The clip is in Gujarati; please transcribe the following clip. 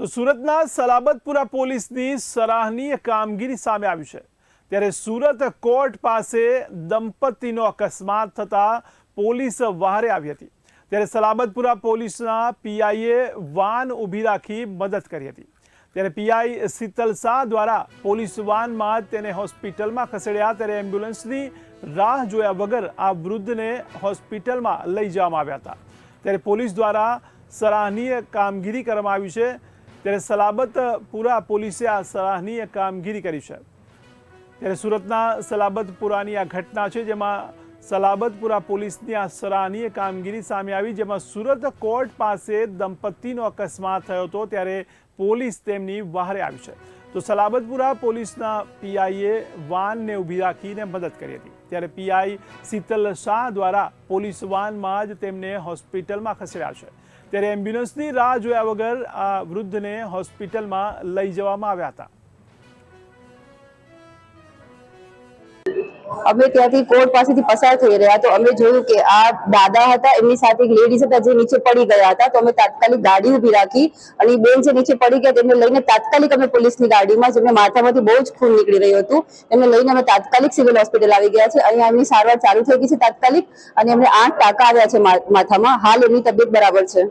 તો સુરતના સલાબતપુરા પોલીસની સરાહનીય કામગીરી સામે આવી છે. ત્યારે સુરત કોર્ટ પાસે દંપતીનો અકસ્માત થતા પોલીસ વહારે આવી હતી. ત્યારે સલાબતપુરા પોલીસના પીઆઈએ વાન ઊભી રાખી મદદ કરી હતી. ત્યારે પીઆઈ શીતલ શાહ દ્વારા પોલીસ વાનમાં તેને હોસ્પિટલમાં ખસેડ્યા, ત્યારે એમ્બ્યુલન્સની રાહ જોયા વગર આ વૃદ્ધને હોસ્પિટલમાં લઈ જવામાં આવ્યા હતા. ત્યારે પોલીસ દ્વારા સરાહનીય કામગીરી કરવામાં આવી છે. ત્યારે સલાબતપુરા પોલીસે આ સરાહનીય કામગીરી કરી છે. ત્યારે સુરતના સલાબતપુરાની આ ઘટના છે, જેમાં સલાબતપુરા પોલીસની આ સરાહનીય કામગીરી સામે આવી, જેમાં સુરત કોર્ટ પાસે દંપતીનો અકસ્માત થયો હતો, ત્યારે પોલીસ તેમની વહારે આવી છે. તો સલાબતપુરા પોલીસના પીઆઈએ વાનને ઊભી રાખીને મદદ કરી હતી. ત્યારે પીઆઈ શીતલ શાહ દ્વારા પોલીસ વાનમાં જ તેમને હોસ્પિટલમાં ખસેડ્યા છે. ત્યારે એમ્બ્યુલન્સની રાહ જોયા વગર આ વૃદ્ધને હોસ્પિટલમાં લઈ જવામાં આવ્યા હતા. અમે ત્યાંથી કોર્ટ પાસેથી પસાર થઈ રહ્યા તો અમે જોયું કે આ દાદા હતા, એમની સાથે એક લેડીઝ હતા જે નીચે પડી ગયા હતા. તો અમે તાત્કાલિક ગાડી ઊભી રાખી અને બેન જે નીચે પડી ગયા, તેમને લઈને તાત્કાલિક અમે પોલીસની ગાડીમાં, જેમને માથામાંથી બહુ જ ખૂન નીકળી રહ્યું હતું એમને લઈને અમે તાત્કાલિક સિવિલ હોસ્પિટલ આવી ગયા છે. અહીંયા એમની સારવાર ચાલુ થઈ ગઈ છે તાત્કાલિક અને એમને આઠ ટાંકા આવ્યા છે માથામાં. હાલ એમની તબિયત બરાબર છે.